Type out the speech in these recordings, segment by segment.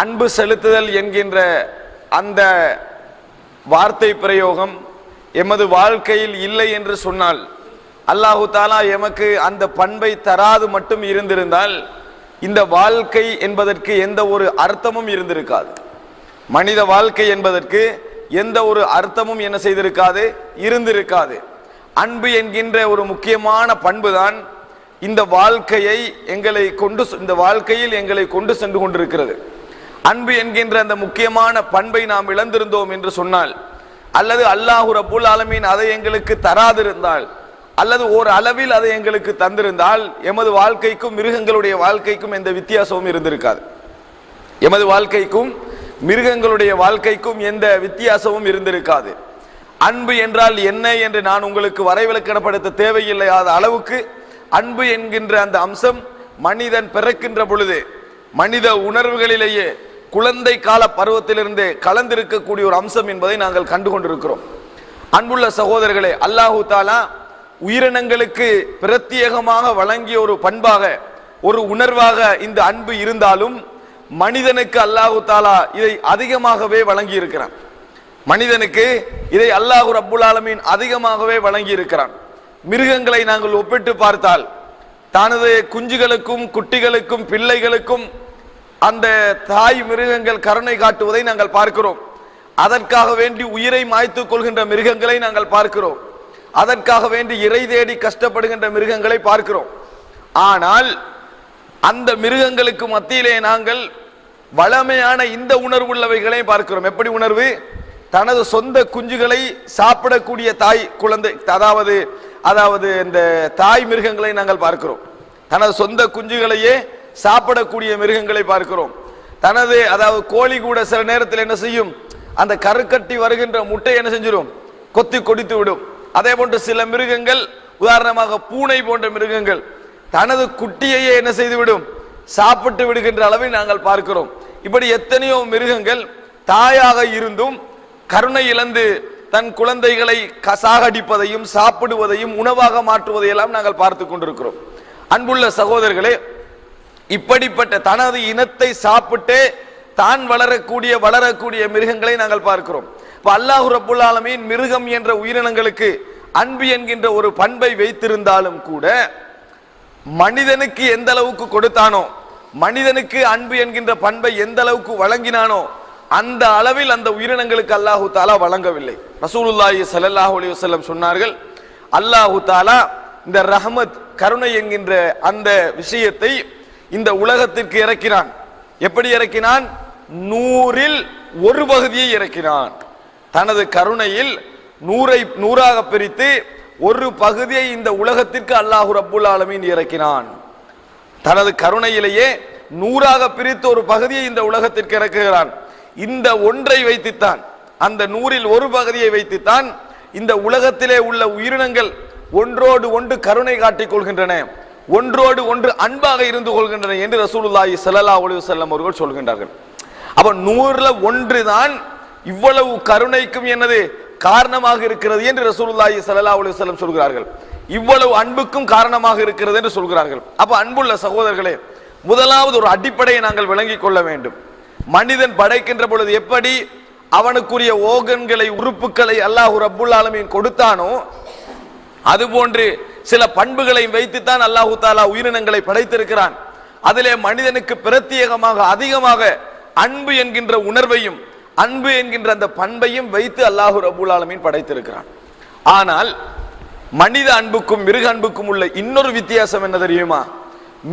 அன்பு செலுத்துதல் என்கின்ற அந்த வார்த்தை பிரயோகம் எமது வாழ்க்கையில் இல்லை என்று சொன்னால் அல்லாஹு தாலா எமக்கு அந்த பண்பை தராது மட்டும் இருந்திருந்தால் இந்த வாழ்க்கை என்பதற்கு எந்த ஒரு அர்த்தமும் இருந்திருக்காது. மனித வாழ்க்கை என்பதற்கு எந்த ஒரு அர்த்தமும் என்ன செய்திருக்காது? இருந்திருக்காது. அன்பு என்கின்ற ஒரு முக்கியமான பண்புதான் இந்த வாழ்க்கையை எங்களை கொண்டு இந்த வாழ்க்கையில் எங்களை கொண்டு சென்று கொண்டிருக்கிறது. அன்பு என்கின்ற அந்த முக்கியமான பண்பை நாம் இழந்திருந்தோம் என்று சொன்னால் அல்லது அல்லாஹு ரபுல் ஆலமீன் அதை எங்களுக்கு தராதிருந்தால் அல்லது ஒரு அளவில் அதை எங்களுக்கு தந்திருந்தால் எமது வாழ்க்கைக்கும் மிருகங்களுடைய வாழ்க்கைக்கும் எந்த வித்தியாசமும் இருந்திருக்காது. எமது வாழ்க்கைக்கும் மிருகங்களுடைய வாழ்க்கைக்கும் எந்த வித்தியாசமும் இருந்திருக்காது. அன்பு என்றால் என்ன என்று நான் உங்களுக்கு வரைவிலக்கணப்படுத்த தேவையில்லையாத அளவுக்கு அன்பு என்கின்ற அந்த அம்சம் மனிதன் பிறக்கின்ற பொழுது மனித உணர்வுகளிலேயே குழந்தை கால பருவத்திலிருந்தே கலந்திருக்கக்கூடிய ஒரு அம்சம் என்பதை நாங்கள் கண்டு கொண்டிருக்கிறோம் அன்புள்ள சகோதரர்களே அல்லாஹு தாலா உயிரினங்களுக்கு பிரத்யேகமாக வழங்கிய ஒரு பண்பாக ஒரு உணர்வாக இந்த அன்பு இருந்தாலும் மனிதனுக்கு அல்லாஹு தாலா இதை அதிகமாகவே வழங்கி இருக்கிறான் மனிதனுக்கு இதை அல்லாஹு ரப்புல் ஆலமீன் அதிகமாகவே வழங்கி இருக்கிறான் மிருகங்களை நாங்கள் ஒப்பிட்டு பார்த்தால் தனது குஞ்சுகளுக்கும் குட்டிகளுக்கும் பிள்ளைகளுக்கும் அந்த தாய் மிருகங்கள் கருணை காட்டுவதை நாங்கள் பார்க்கிறோம். அதற்காக வேண்டி உயிரை மாய்த்துக் கொள்கின்ற மிருகங்களை நாங்கள் பார்க்கிறோம். அதற்காக வேண்டி இறை தேடி கஷ்டப்படுகின்ற மிருகங்களை பார்க்கிறோம். ஆனால் அந்த மிருகங்களுக்கு மத்தியிலே நாங்கள் வளமையான இந்த உணர்வுள்ளவைகளை பார்க்கிறோம். எப்படி உணர்வு? தனது சொந்த குஞ்சுகளை சாப்பிடக்கூடிய தாய் குழந்தை அதாவது அதாவது இந்த தாய் மிருகங்களை நாங்கள் பார்க்கிறோம். தனது சொந்த குஞ்சுகளையே சாப்பிடக்கூடிய மிருகங்களை பார்க்கிறோம். தனது அதாவது கோழி கூட சில நேரத்தில் என்ன செய்யும்? அந்த கருக்கட்டி வருகின்ற முட்டை என்ன செஞ்சிடும் கொத்தி கொடித்து விடும். அதே போன்று சில மிருகங்கள் உதாரணமாக பூனை போன்ற மிருகங்கள் தனது குட்டியையே என்ன செய்துவிடும்? சாப்பிட்டு விடுகின்ற அளவை நாங்கள் பார்க்கிறோம். இப்படி எத்தனையோ மிருகங்கள் தாயாக இருந்தும் கருணை இழந்து தன் குழந்தைகளை சாகடிப்பதையும் சாப்பிடுவதையும் உணவாக மாற்றுவதையெல்லாம் நாங்கள் பார்த்து கொண்டிருக்கிறோம். அன்புள்ள சகோதரர்களே இப்படிப்பட்ட தனது இனத்தை சாப்பிட்டு தான் வளரக்கூடிய வளரக்கூடிய மிருகங்களை நாங்கள் பார்க்கிறோம். இப்போ அல்லாஹு ரபுல் ஆலமீன் மிருகம் என்ற உயிரினங்களுக்கு அன்பு என்கின்ற ஒரு பண்பை வைத்திருந்தாலும் கூட மனிதனுக்கு எந்த அளவுக்கு கொடுத்தானோ மனிதனுக்கு அன்பு என்கின்ற பண்பை எந்த அளவுக்கு வழங்கினானோ அந்த அளவில் அந்த உயிரினங்களுக்கு அல்லாஹு தாலா வழங்கவில்லை. ரசூலுல்லாஹி ஸல்லல்லாஹு அலி வஸல்லம் சொன்னார்கள் அல்லாஹு தாலா இந்த ரஹமத் கருணை என்கின்ற அந்த விஷயத்தை இந்த உலகத்திற்கு இறக்கினான். எப்படி இறக்கினான்? நூறில் ஒரு பகுதியை இறக்கினான். தனது கருணையில் நூறை நூறாக பிரித்து ஒரு பகுதியை இந்த உலகத்திற்கு அல்லாஹு ரப்புல் ஆலமீன் இறக்கினான். தனது கருணையிலேயே நூறாக பிரித்து ஒரு பகுதியை இந்த உலகத்திற்கு இறக்குகிறான். இந்த ஒன்றை வைத்துத்தான் அந்த நூறில் ஒரு பகுதியை வைத்துத்தான் இந்த உலகத்திலே உள்ள உயிரினங்கள் ஒன்றோடு ஒன்று கருணை காட்டிக் கொள்கின்றன. ஒன்றோடு ஒன்று அன்பாக இருந்து கொள்கின்றன என்று ரசூலுல்லாஹி சல்லா ஒளிவு செல்லம் அவர்கள் சொல்கின்றார்கள். அப்ப நூறுல ஒன்று தான் இவ்வளவு கருணைக்கும் என்னது காரணமாக இருக்கிறது என்று ரசூலுல்லாஹி சல்லா அலைஹி செல்லம் சொல்கிறார்கள். இவ்வளவு அன்புக்கும் காரணமாக இருக்கிறது என்று சொல்கிறார்கள். அப்ப அன்புள்ள சகோதரர்களே முதலாவது ஒரு அடிப்படையை நாங்கள் விளங்கிக் கொள்ள வேண்டும். மனிதன் படைக்கின்ற பொழுது எப்படி அவனுக்குரிய ஓகன்களை உறுப்புகளை அல்லாஹ் ரப்புல் ஆலமீன் கொடுத்தானோ அதுபோன்று சில பண்புகளை வைத்துத்தான் அல்லாஹு தாலா உயிரினங்களை படைத்திருக்கிறான். அதிலே மனிதனுக்கு பிரத்யேகமாக அதிகமாக அன்பு என்கின்ற உணர்வையும் அன்பு என்கின்ற அந்த பண்பையும் வைத்து அல்லாஹு ரபுல் ஆலமீன் படைத்திருக்கிறான். ஆனால் மனித அன்புக்கும் மிருக அன்புக்கும் உள்ள இன்னொரு வித்தியாசம் என்ன தெரியுமா?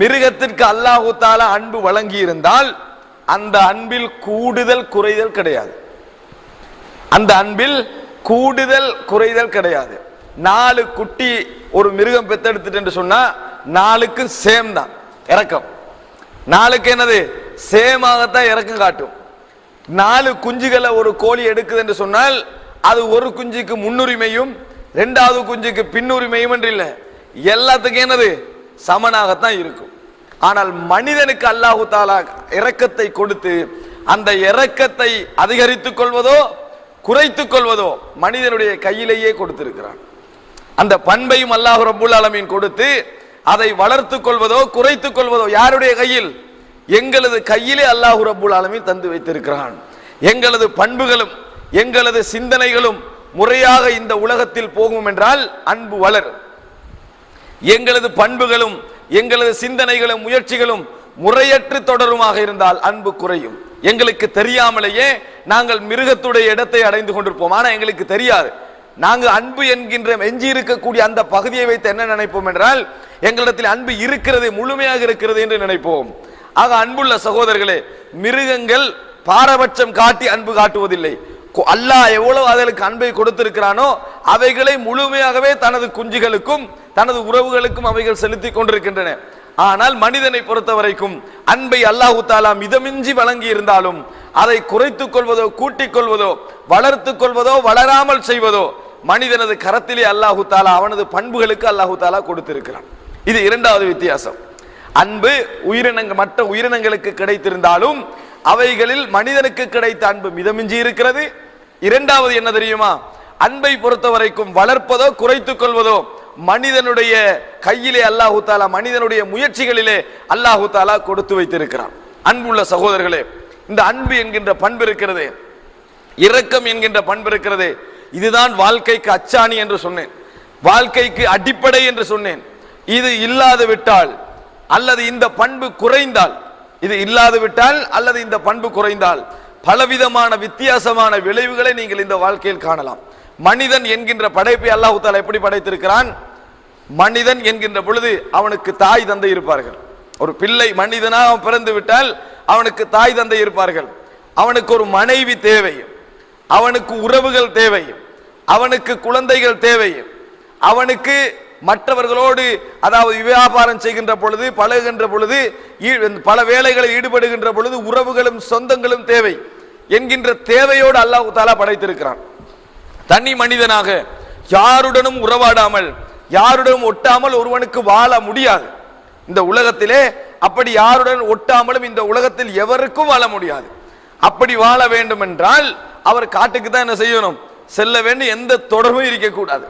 மிருகத்திற்கு அல்லாஹு தாலா அன்பு வழங்கி இருந்தால் அந்த அன்பில் கூடுதல் குறைதல் கிடையாது. அந்த அன்பில் கூடுதல் குறைதல் கிடையாது. நாலு குட்டி ஒரு மிருகம் பெத்தெடுத்துட்டு என்று சொன்னா நாளுக்கும் சேம் தான். இறக்கம். நாளுக்கு என்னது? சேமாகத்தான் இறக்கம் காட்டும். நாலு குஞ்சுகளை ஒரு கோழி எடுக்குது என்று சொன்னால் அது ஒரு குஞ்சுக்கு முன்னுரிமையும் ரெண்டாவது குஞ்சுக்கு பின்னுரிமையும் என்று இல்லை. எல்லாத்துக்கும் என்னது? சமனாகத்தான் இருக்கும். ஆனால் மனிதனுக்கு அல்லாஹு தாலா இறக்கத்தை கொடுத்து அந்த இறக்கத்தை அதிகரித்துக் கொள்வதோ குறைத்துக் கொள்வதோ மனிதனுடைய கையிலேயே கொடுத்திருக்கிறான். அந்த பண்பையும் அல்லாஹ் ரபுல் ஆலமீன் கொடுத்து அதை வளர்த்துக் கொள்வதோ குறைத்துக் கொள்வதோ யாருடைய கையில்? எங்களது கையிலே அல்லாஹு ரபுல் ஆலமீன் தந்து வைத்திருக்கிறான். எங்களது பண்புகளும் எங்களது சிந்தனைகளும் முறையாக இந்த உலகத்தில் போகும் என்றால் அன்பு வளர். எங்களது பண்புகளும் எங்களது சிந்தனைகளும் முயற்சிகளும் முறையற்று தொடருமாக இருந்தால் அன்பு குறையும். எங்களுக்கு தெரியாமலேயே நாங்கள் மிருகத்துடைய இடத்தை அடைந்து கொண்டிருப்போம். ஆனால் எங்களுக்கு தெரியாது. நாங்கள் அன்பு என்கின்ற எஞ்சி இருக்கக்கூடிய அந்த பகுதியை வைத்து என்ன நினைப்போம் என்றால் எங்களிடத்தில் அன்பு இருக்கிறது முழுமையாக இருக்கிறது என்று நினைப்போம். ஆக அன்புள்ள சகோதரர்களே மிருகங்கள் பாரபட்சம் காட்டி அன்பு காட்டுவதில்லை. கொ- அல்லாஹ் எவ்வளவு அதற்கு அன்பை கொடுத்திருக்கிறானோ அவைகளை முழுமையாகவே தனது குஞ்சுகளுக்கும் தனது உறவுகளுக்கும் அவைகள் செலுத்தி கொண்டிருக்கின்றன. ஆனால் மனிதனை பொறுத்த வரைக்கும் அன்பை அல்லாஹு தாலா மிதமின்றி வழங்கி இருந்தாலும் அதை குறைத்துக் கொள்வதோ கூட்டிக் கொள்வதோ வளர்த்துக் கொள்வதோ வளராமல் செய்வதோ மனிதனது கரத்திலே அல்லாஹு தாலா அவனது பண்புகளுக்கு அல்லாஹு தாலா கொடுத்திருக்கிறான். இது இரண்டாவது வித்தியாசம். அன்பு உயிரினங்கள் மற்ற உயிரினங்களுக்கு கிடைத்திருந்தாலும் அவைகளில் மனிதனுக்கு கிடைத்த அன்பு மிதமிஞ்சி இருக்கிறது. இரண்டாவது என்ன தெரியுமா? அன்பை பொறுத்த வரைக்கும் வளர்ப்பதோ குறைத்துக் கொள்வதோ மனிதனுடைய கையிலே அல்லாஹு தாலா மனிதனுடைய முயற்சிகளிலே அல்லாஹு தாலா கொடுத்து வைத்திருக்கிறான். அன்புள்ள சகோதரர்களே இந்த அன்பு என்கின்ற பண்பு இருக்கிறது. இரக்கம் என்கின்ற பண்பு இருக்கிறது. இதுதான் வாழ்க்கைக்கு அச்சாணி என்று சொன்னேன். வாழ்க்கைக்கு அடிப்படை என்று சொன்னேன். இது இல்லாது விட்டால் அல்லது இந்த பண்பு குறைந்தால் இது இல்லாது விட்டால் அல்லது இந்த பண்பு குறைந்தால் பலவிதமான வித்தியாசமான விளைவுகளை நீங்கள் இந்த வாழ்க்கையில் காணலாம். மனிதன் என்கின்ற படைப்பை அல்லாஹு தாலா எப்படி படைத்திருக்கிறான்? மனிதன் என்கின்ற பொழுது அவனுக்கு தாய் தந்தை இருப்பார்கள். ஒரு பிள்ளை மனிதனாக அவன் பிறந்து விட்டால் அவனுக்கு தாய் தந்தை இருப்பார்கள். அவனுக்கு ஒரு மனைவி தேவை. அவனுக்கு உறவுகள் தேவை. அவனுக்கு குழந்தைகள் தேவை. அவனுக்கு மற்றவர்களோடு அதாவது வியாபாரம் செய்கின்ற பொழுது பழகுகின்ற பொழுது ஈ- பல வேலைகளில் ஈடுபடுகின்ற பொழுது உறவுகளும் சொந்தங்களும் தேவை என்கின்ற தேவையோடு அல்லாஹு தாலா படைத்திருக்கிறான். தனி மனிதனாக யாருடனும் உறவாடாமல் யாருடனும் ஒட்டாமல் ஒருவனுக்கு வாழ முடியாது. இந்த உலகத்திலே அப்படி யாருடன் ஒட்டாமலும் இந்த உலகத்தில் எவருக்கும் வாழ முடியாது. அப்படி வாழ வேண்டும் என்றால் அவர் காட்டுக்கு தான் என்ன செய்யணும்? செல்ல வேண்டும் எந்த தொடர்பும் இருக்கக்கூடாது.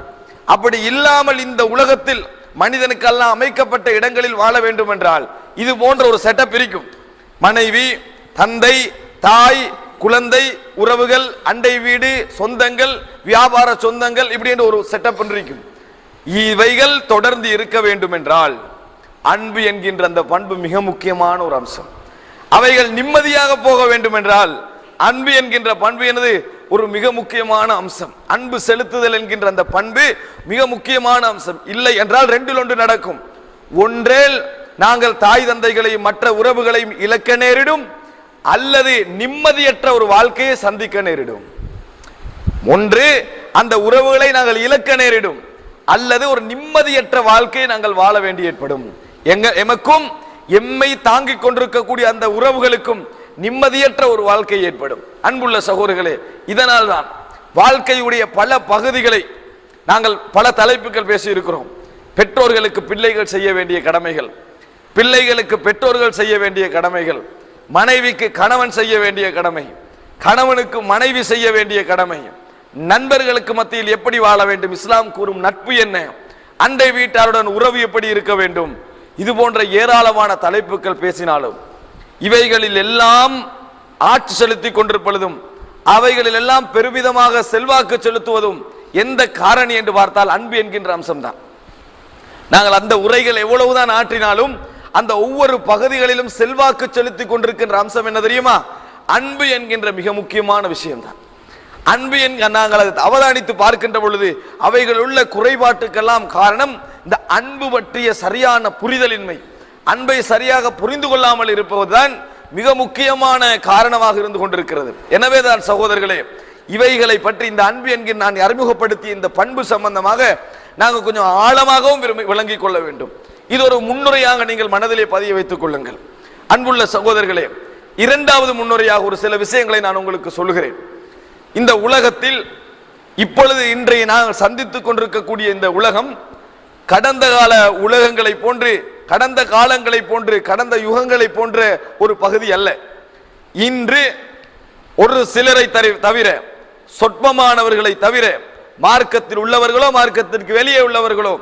அப்படி இல்லாமல் இந்த உலகத்தில் மனிதனுக்கெல்லாம் அமைக்கப்பட்ட இடங்களில் வாழ வேண்டும் என்றால் இது போன்ற ஒரு செட்டப் இருக்கும். மனைவி தந்தை தாய் குழந்தை உறவுகள் அண்டை வீடு சொந்தங்கள் வியாபார சொந்தங்கள் இப்படி என்று ஒரு செட்டப் இருக்கும். இவைகள் தொடர்ந்து இருக்க வேண்டும் என்றால் அன்பு என்கின்ற அந்த பண்பு மிக முக்கியமான ஒரு அம்சம். அவைகள் நிம்மதியாக போக வேண்டும் என்றால் அன்பு என்கின்ற பண்பு எனது ஒரு மிக முக்கியமான அம்சம். அன்பு செலுத்துதல் என்கின்ற அந்த பண்பு மிக முக்கியமான அம்சம். இல்லை என்றால் ரெண்டில் ஒன்று நடக்கும். ஒன்றேல் நாங்கள் தாய் தந்தைகளையும் மற்ற உறவுகளையும் இழக்க நேரிடும் அல்லது நிம்மதியற்ற ஒரு வாழ்க்கையை சந்திக்க நேரிடும். ஒன்று அந்த உறவுகளை நாங்கள் இழக்க நேரிடும் அல்லது ஒரு நிம்மதியற்ற வாழ்க்கையை நாங்கள் வாழ வேண்டி ஏற்படும். எங்க எமக்கும் எம்மை தாங்கிக் கொண்டிருக்கக்கூடிய அந்த உறவுகளுக்கும் நிம்மதியற்ற ஒரு வாழ்க்கை ஏற்படும். அன்புள்ள சகோதரர்களே இதனால் தான் வாழ்க்கையுடைய பல பகுதிகளை நாங்கள் பல தலைப்புகள் பேசி இருக்கிறோம் பெற்றோர்களுக்கு பிள்ளைகள் செய்ய வேண்டிய கடமைகள் பிள்ளைகளுக்கு பெற்றோர்கள் செய்ய வேண்டிய கடமைகள் மனைவிக்கு கணவன் செய்ய வேண்டிய கடமை கணவனுக்கு மனைவி செய்ய வேண்டிய கடமை நண்பர்களுக்கு மத்தியில் எப்படி வாழ வேண்டும் இஸ்லாம் கூறும் நட்பு என்ன அண்டை வீட்டாருடன் உறவு எப்படி இருக்க வேண்டும் இது போன்ற ஏராளமான தலைப்புகள் பேசினாலும் இவைகளில் எல்லாம் ஆட்சி செலுத்தி கொண்டிருப்பதும் அவைகளில் எல்லாம் பெருமிதமாக செல்வாக்கு செலுத்துவதும் எந்த காரணி என்று பார்த்தால் அன்பு என்கின்ற அம்சம்தான். நாங்கள் அந்த உரைகள் எவ்வளவுதான் ஆற்றினாலும் அந்த ஒவ்வொரு பகுதிகளிலும் செல்வாக்கு செலுத்தி கொண்டிருக்கின்ற அம்சம் என்ன தெரியுமா? அன்பு என்கின்ற மிக முக்கியமான விஷயம்தான். அன்பு என்கிற நாங்கள் அதை அவதானித்து பார்க்கின்ற பொழுது அவைகள் உள்ள குறைபாட்டுக்கெல்லாம் காரணம் இந்த அன்பு பற்றிய சரியான புரிதலின்மை. அன்பை சரியாக புரிந்து கொள்ளாமல் இருப்பதுதான் மிக முக்கியமான காரணமாக இருந்து கொண்டிருக்கிறது. எனவே தான் சகோதரர்களே இவைகளை பற்றி இந்த அன்பு என்கிற நான் அறிமுகப்படுத்திய இந்த பண்பு சம்பந்தமாக நாங்கள் கொஞ்சம் ஆழமாகவும் விரும்பி விளங்கிக் கொள்ள வேண்டும். இது ஒரு முன்னுரையாக நீங்கள் மனதிலே பதிய வைத்துக் கொள்ளுங்கள். அன்புள்ள சகோதரர்களே இரண்டாவது முன்னுரையாக ஒரு சில விஷயங்களை நான் உங்களுக்கு சொல்கிறேன் இந்த உலகத்தில் இப்பொழுது இன்றைய நாங்கள் சந்தித்துக் கொண்டிருக்கக்கூடிய இந்த உலகம் கடந்த கால உலகங்களை போன்று கடந்த காலங்களை போன்று கடந்த யுகங்களை போன்ற ஒரு பகுதி அல்ல. இன்று ஒரு சிலரை தவிர சொற்பமானவர்களை தவிர மார்க்கத்தில் உள்ளவர்களோ மார்க்கத்திற்கு வெளியே உள்ளவர்களோ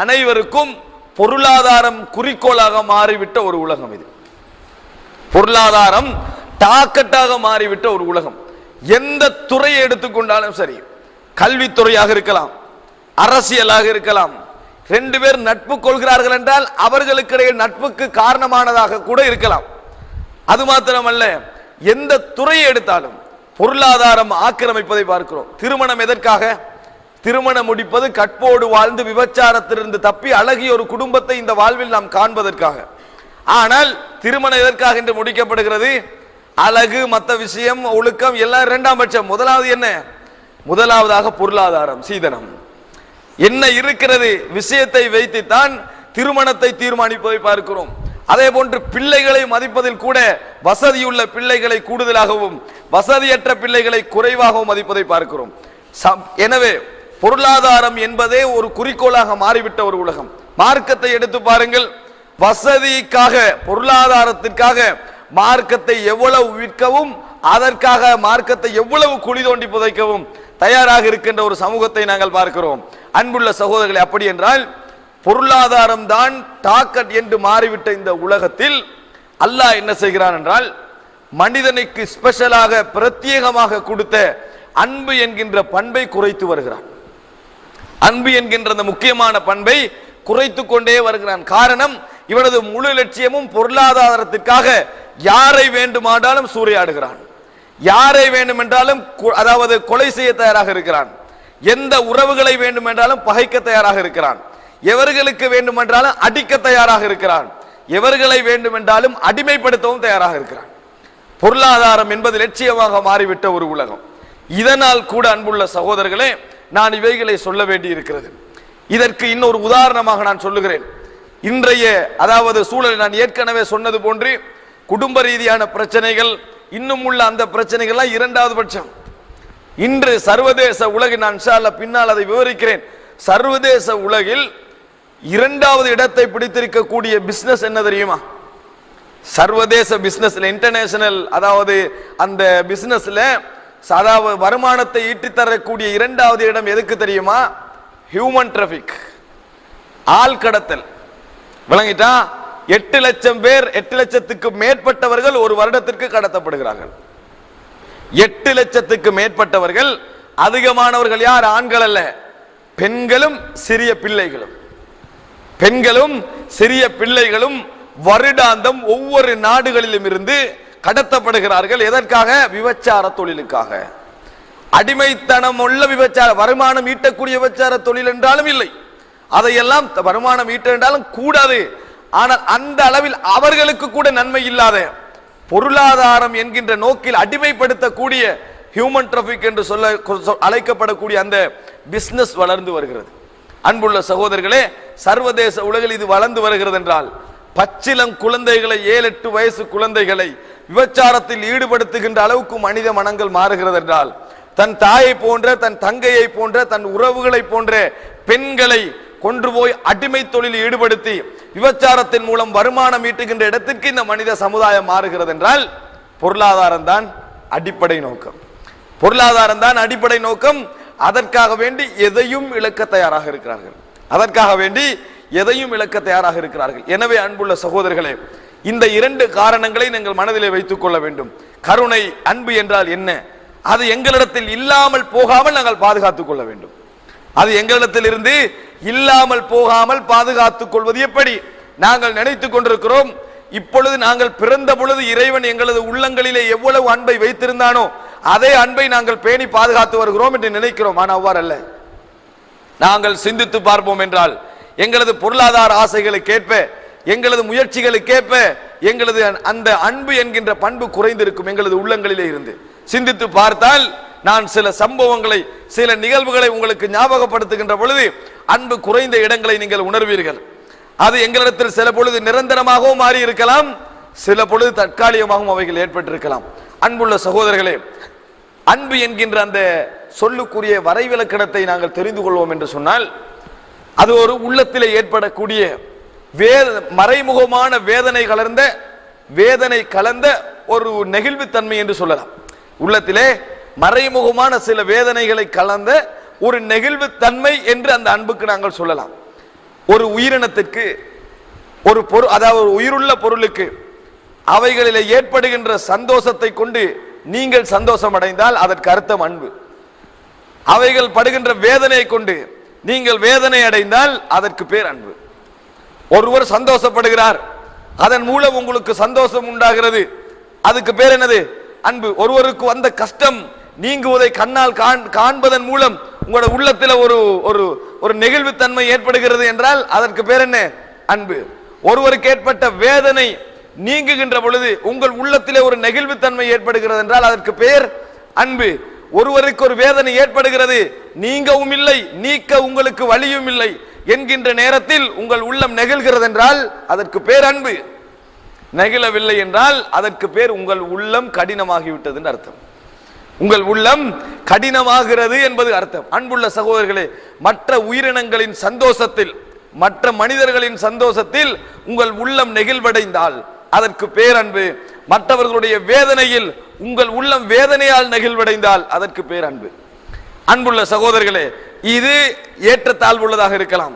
அனைவருக்கும் பொருளாதாரம் குறிக்கோளாக மாறிவிட்ட ஒரு உலகம் இது. பொருளாதாரம் டாக்கட்டாக மாறிவிட்ட ஒரு உலகம். எந்த துறையை எடுத்துக்கொண்டாலும் சரி கல்வித்துறையாக இருக்கலாம் அரசியலாக இருக்கலாம் ரெண்டு பேர் நட்பு கொள்கிறார்கள் என்றால் அவர்களுக்கிடையே நட்புக்கு காரணமானதாக கூட இருக்கலாம். அது மாத்திரமல்ல எந்த துறையை எடுத்தாலும் பொருளாதாரம் ஆக்கிரமிப்பதை பார்க்கிறோம். திருமணம் எதற்காக? திருமணம் முடிப்பது கற்போடு வாழ்ந்து விபச்சாரத்திலிருந்து தப்பி அழகிய ஒரு குடும்பத்தை இந்த வாழ்வில் நாம் காண்பதற்காக. ஆனால் திருமணம் எதற்காக என்று முடிக்கப்படுகிறது? அழகு மற்ற விஷயம் ஒழுக்கம் எல்லாம் இரண்டாம் பட்சம். முதலாவது என்ன? முதலாவதாக பொருளாதாரம் சீதனம். என்ன இருக்கிறது? விஷயத்தை வைத்துத்தான் திருமணத்தை தீர்மானிப்பதை பார்க்கிறோம். அதே போன்று பிள்ளைகளை மதிப்பதில் கூட வசதியுள்ள பிள்ளைகளை கூடுதலாகவும் வசதியற்ற பிள்ளைகளை குறைவாகவும் மதிப்பதை பார்க்கிறோம். எனவே பொருளாதாரம் என்பதே ஒரு குறிக்கோளாக மாறிவிட்ட ஒரு உலகம். மார்க்கத்தை எடுத்து பாருங்கள். வசதிக்காக பொருளாதாரத்திற்காக மார்க்கத்தை எவ்வளவு விற்கவும் அதற்காக மார்க்கத்தை எவ்வளவு குழி தோண்டி புதைக்கவும் தயாராக இருக்கின்ற ஒரு சமூகத்தை நாங்கள் பார்க்கிறோம். அன்புள்ள சகோதரர்களை அப்படி என்றால் பொருளாதாரம் தான் டாக்கட் என்று மாறிவிட்ட இந்த உலகத்தில் அல்லாஹ் என்ன செய்கிறான் என்றால் மனிதனுக்கு ஸ்பெஷலாக பிரத்யேகமாக கொடுத்த அன்பு என்கின்ற பண்பை குறைத்து வருகிறான். அன்பு என்கின்ற அந்த முக்கியமான பண்பை குறைத்து கொண்டே வருகிறான். காரணம் இவனது முழு லட்சியமும் பொருளாதாரத்திற்காக யாரை வேண்டுமானாலும் சூறையாடுகிறான். யாரை வேண்டுமென்றாலும் கு- அதாவது கொலை செய்ய தயாராக இருக்கிறான். எந்த உறவுகளை வேண்டுமென்றாலும் பகைக்க தயாராக இருக்கிறான். எவர்களுக்கு வேண்டுமென்றாலும் அடிக்க தயாராக இருக்கிறான். எவர்களை வேண்டுமென்றாலும் அடிமைப்படுத்தவும் தயாராக இருக்கிறான். பொருளாதாரம் என்பது லட்சியமாக மாறிவிட்ட ஒரு உலகம். இதனால் கூட அன்புள்ள சகோதரர்களே நான் இவைகளை சொல்ல வேண்டி இருக்கிறது இதற்கு இன்னொரு உதாரணமாக நான் சொல்லுகிறேன். இன்றைய அதாவது சூழல் நான் ஏற்கனவே சொன்னது போன்று குடும்ப ரீதியான பிரச்சனைகள் இன்னும் உள்ள அந்த பிரச்சனைகள்லாம் இரண்டாவது பட்சம். இன்று சர்வதேச உலகின் அன்சால பின்னால் அதை விவரிக்கிறேன். சர்வதேச உலகில் இரண்டாவது இடத்தை பிடித்திருக்கக்கூடிய பிசினஸ் என்ன தெரியுமா? சர்வதேச பிசினஸ்ல இன்டர்நேஷனல் அதாவது அந்த பிசினஸ்ல அதாவது வருமானத்தை ஈட்டி தரக்கூடிய இரண்டாவது இடம் எதுக்கு தெரியுமா? ஹியூமன் டிராபிக் ஆள் கடத்தல். விளங்கிட்டா? எட்டு லட்சம் பேர் எட்டு லட்சத்துக்கு மேற்பட்டவர்கள் ஒரு வருடத்திற்கு கடத்தப்படுகிறார்கள். எட்டு லட்சத்துக்கு மேற்பட்டவர்கள் அதிகமானவர்கள் யார்? ஆண்கள் அல்ல. பெண்களும் சிறிய பிள்ளைகளும். பெண்களும் சிறிய பிள்ளைகளும் வருடாந்தம் ஒவ்வொரு நாடுகளிலும் இருந்து கடத்தப்படுகிறார்கள். எதற்காக? விபச்சார தொழிலுக்காக. அடிமைத்தனம் உள்ள விபச்சார வருமானம் ஈட்டக்கூடிய விபச்சார தொழில் என்றாலும் இல்லை. அதையெல்லாம் த- வருமானம் ஈட்ட என்றாலும் கூடாது. ஆனால் அந்த அளவில் அவர்களுக்கு கூட நன்மை இல்லாத பொருளாதாரம் என்கின்ற நோக்கில் அடிமைப்படுத்தக்கூடிய ஹியூமன் டிராபிக் என்று சொல்ல அழைக்கப்படக்கூடிய அந்த பிஸ்னஸ் வளர்ந்து வருகிறது. அன்புள்ள சகோதரர்களே சர்வதேச உலகில் இது வளர்ந்து வருகிறது என்றால் பச்சிலம் குழந்தைகளை ஏழு எட்டு வயசு குழந்தைகளை விபச்சாரத்தில் ஈடுபடுத்துகின்ற அளவுக்கு மனித மனங்கள் மாறுகிறது என்றால் தன் தாயை போன்ற தன் தங்கையை போன்ற தன் உறவுகளை போன்ற பெண்களை கொன்று போய் அடிமை தொழில் ஈடுபடுத்தி விபச்சாரத்தின் மூலம் வருமானம் ஈட்டுகின்ற இடத்திற்கு இந்த மனித சமுதாயம் மாறுகிறது என்றால் பொருளாதாரம் தான் அடிப்படை நோக்கம். பொருளாதாரம் தான் அடிப்படை நோக்கம். அதற்காக வேண்டி எதையும் இழக்க தயாராக இருக்கிறார்கள். அதற்காக வேண்டி எதையும் இழக்க தயாராக இருக்கிறார்கள். எனவே அன்புள்ள சகோதரர்களே இந்த இரண்டு காரணங்களை நீங்கள் மனதிலே வைத்துக் கொள்ள வேண்டும். கருணை அன்பு என்றால் என்ன? அது எங்களிடத்தில் இல்லாமல் போகாமல் நாங்கள் பாதுகாத்துக் கொள்ள வேண்டும். அது எங்களிடத்தில் இருந்து இல்லாமல் போகாமல் பாதுகாத்துக் கொள்வது எப்படி? நாங்கள் நினைத்துக் கொண்டிருக்கிறோம் இப்பொழுது நாங்கள் பிறந்த பொழுது இறைவன் எங்களது உள்ளங்களிலே எவ்வளவு அன்பை வைத்திருந்தானோ அதே அன்பை நாங்கள் பேணி பாதுகாத்து வருகிறோம் என்று நினைக்கிறோம். ஆனால் அவ்வாறு அல்ல. நாங்கள் சிந்தித்து பார்ப்போம் என்றால் எங்களது பொருளாதார ஆசைகளுக்கேற்ப எங்களது முயற்சிகளுக்கேற்ப எங்களது அந்த அன்பு என்கின்ற பண்பு குறைந்திருக்கும் எங்களது உள்ளங்களிலே இருந்து. சிந்தித்து பார்த்தால் நான் சில சம்பவங்களை சில நிகழ்வுகளை உங்களுக்கு ஞாபகப்படுத்துகின்ற பொழுது அன்பு குறைந்த இடங்களை நீங்கள் உணர்வீர்கள். அது எங்களிடத்தில் சில பொழுது நிரந்தரமாகவும் மாறி இருக்கலாம் சில பொழுது தற்காலிகமாகவும் அவைகள் ஏற்பட்டிருக்கலாம். அன்புள்ள சகோதரர்களே அன்பு என்கின்ற அந்த சொல்லுக்குரிய வரைவிலக்கணத்தை நாங்கள் தெரிந்து கொள்வோம் என்று சொன்னால் அது ஒரு உள்ளத்திலே ஏற்படக்கூடிய வேத மறைமுகமான வேதனை கலர்ந்த வேதனை கலந்த ஒரு நெகிழ்வுத்தன்மை என்று சொல்லலாம். உள்ளத்திலே மறைமுகமான சில வேதனைகளை கலந்த ஒரு நெகிழ்வுத்தன்மை என்று அந்த அன்புக்கு நாங்கள் சொல்லலாம். ஒரு உயிரினத்திற்கு ஒரு பொருள் அதாவது உயிருள்ள பொருளுக்கு அவைகளில் ஏற்படுகின்ற சந்தோஷத்தை கொண்டு நீங்கள் சந்தோஷம் அடைந்தால் அதற்கு அர்த்தம் அன்பு. அவைகள் படுகின்ற வேதனையை கொண்டு நீங்கள் வேதனை அடைந்தால் அதற்கு பேர் அன்பு. ஒருவர் சந்தோஷப்படுகிறார் அதன் மூலம் உங்களுக்கு சந்தோஷம் உண்டாகிறது. அதுக்கு பேர் என்னது? அன்பு. ஒருவருக்கு வந்த கஷ்டம் நீங்குவதை கண்ணால் காண்- காண்பதன் மூலம் உங்களோட உள்ளத்தில் ஒரு ஒரு ஒரு நெகிழ்வுத்தன்மை ஏற்படுகிறது என்றால் அதற்கு பேர் என்ன? அன்பு. ஒருவருக்கு ஏற்பட்ட வேதனை நீங்குகின்ற பொழுது உங்கள் உள்ளத்திலே ஒரு நெகிழ்வுத்தன்மை ஏற்படுகிறது என்றால் அதற்கு பேர் அன்பு. ஒருவருக்கு ஒரு வேதனை ஏற்படுகிறது நீங்கவும் இல்லை நீக்க உங்களுக்கு வழியும் இல்லை என்கின்ற நேரத்தில் உங்கள் உள்ளம் நெகிழ்கிறது என்றால் அதற்கு பேர் அன்பு. நெகிழவில்லை என்றால் அதற்கு பேர் உங்கள் உள்ளம் கடினமாகிவிட்டது என்று அர்த்தம். உங்கள் உள்ளம் கடினமாகிறது என்பது அர்த்தம். அன்புள்ள சகோதரர்களே மற்ற உயிரினங்களின் சந்தோஷத்தில் மற்ற மனிதர்களின் சந்தோஷத்தில் உங்கள் உள்ளம் நெகிழ்வடைந்தால் அதற்கு பேரன்பு. மற்றவர்களுடைய வேதனையில் உங்கள் உள்ளம் வேதனையால் நெகிழ்வடைந்தால் அதற்கு பேரன்பு. அன்புள்ள சகோதரர்களே இது ஏற்றத்தாழ்வுள்ளதாக இருக்கலாம்.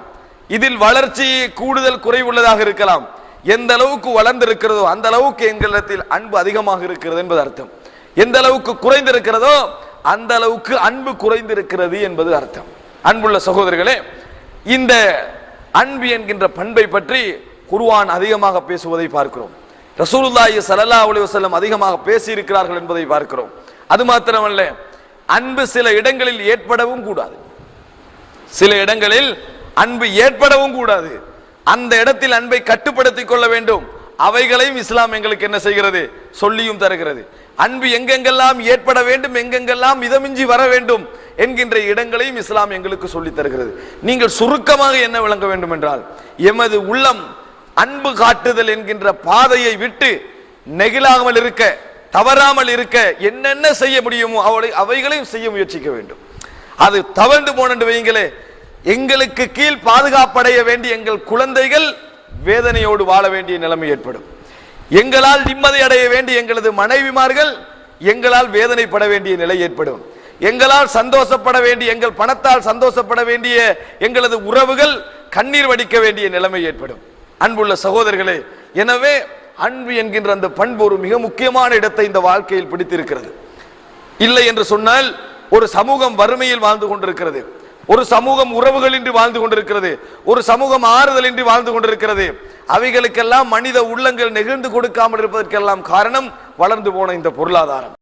இதில் வளர்ச்சி கூடுதல் குறைவுள்ளதாக இருக்கலாம். எந்த அளவுக்கு வளர்ந்திருக்கிறதோ அந்த அளவுக்கு எங்களிடத்தில் அன்பு அதிகமாக இருக்கிறது என்பது அர்த்தம். எந்த அளவுக்கு குறைந்திருக்கிறதோ அந்த அளவுக்கு அன்பு குறைந்திருக்கிறது என்பது அர்த்தம். அன்புள்ள சகோதரர்களே இந்த அன்பு என்கின்ற பண்பை பற்றி குருவான் அதிகமாக பேசுவதை பார்க்கிறோம். ரசூலுல்லாஹி சலல்லா அலி வசல்லம் அதிகமாக பேசி இருக்கிறார்கள் என்பதை பார்க்கிறோம். அது மாத்திரமல்ல அன்பு சில இடங்களில் ஏற்படவும் கூடாது. சில இடங்களில் அன்பு ஏற்படவும் கூடாது. அந்த இடத்தில் அன்பை கட்டுப்படுத்திக் கொள்ள வேண்டும். அவைகளையும் இஸ்லாம் எங்களுக்கு என்ன செய்கிறது? சொல்லியும் தருகிறது. அன்பு எங்கெங்கெல்லாம் ஏற்பட வேண்டும் எங்கெங்கெல்லாம் மிதமிஞ்சி வர வேண்டும் என்கின்ற இடங்களையும் இஸ்லாம் எங்களுக்கு சொல்லி தருகிறது. நீங்கள் சுருக்கமாக என்ன விளங்க வேண்டும் என்றால் எமது உள்ளம் அன்பு காட்டுதல் என்கின்ற பாதையை விட்டு நெகிழாமல் இருக்க தவறாமல் இருக்க என்னென்ன செய்ய முடியுமோ அவளை அவைகளையும் செய்ய முயற்சிக்க வேண்டும். அது தவழ்ந்து போனண்டு வைங்களே எங்களுக்கு கீழ் பாதுகாப்படைய வேண்டிய எங்கள் குழந்தைகள் வேதனையோடு வாழ வேண்டிய நிலைமை ஏற்படும். எங்களால் நிம்மதி அடைய வேண்டிய எங்களது மனைவிமார்கள் எங்களால் வேதனைப்பட வேண்டிய நிலை ஏற்படும். எங்களால் சந்தோஷப்பட வேண்டிய எங்கள் பணத்தால் சந்தோஷப்பட வேண்டிய எங்களது உறவுகள் கண்ணீர் வடிக்க வேண்டிய நிலைமை ஏற்படும். அன்புள்ள சகோதரர்களே எனவே அன்பு என்கின்ற அந்த பண்பு ஒரு மிக முக்கியமான இடத்தை இந்த வாழ்க்கையில் பிடித்திருக்கிறது. இல்லை என்று சொன்னால் ஒரு சமூகம் வறுமையில் வாழ்ந்து கொண்டிருக்கிறது. ஒரு சமூகம் உறவுகளின்றி வாழ்ந்து கொண்டிருக்கிறது ஒரு சமூகம் ஆறுதலின்றி வாழ்ந்து கொண்டிருக்கிறது அவைகளுக்கெல்லாம் மனித உள்ளங்கள் நெகிழ்ந்து கொடுக்காமல் இருப்பதற்கெல்லாம் காரணம் வளர்ந்து போன இந்த பொருளாதாரம்.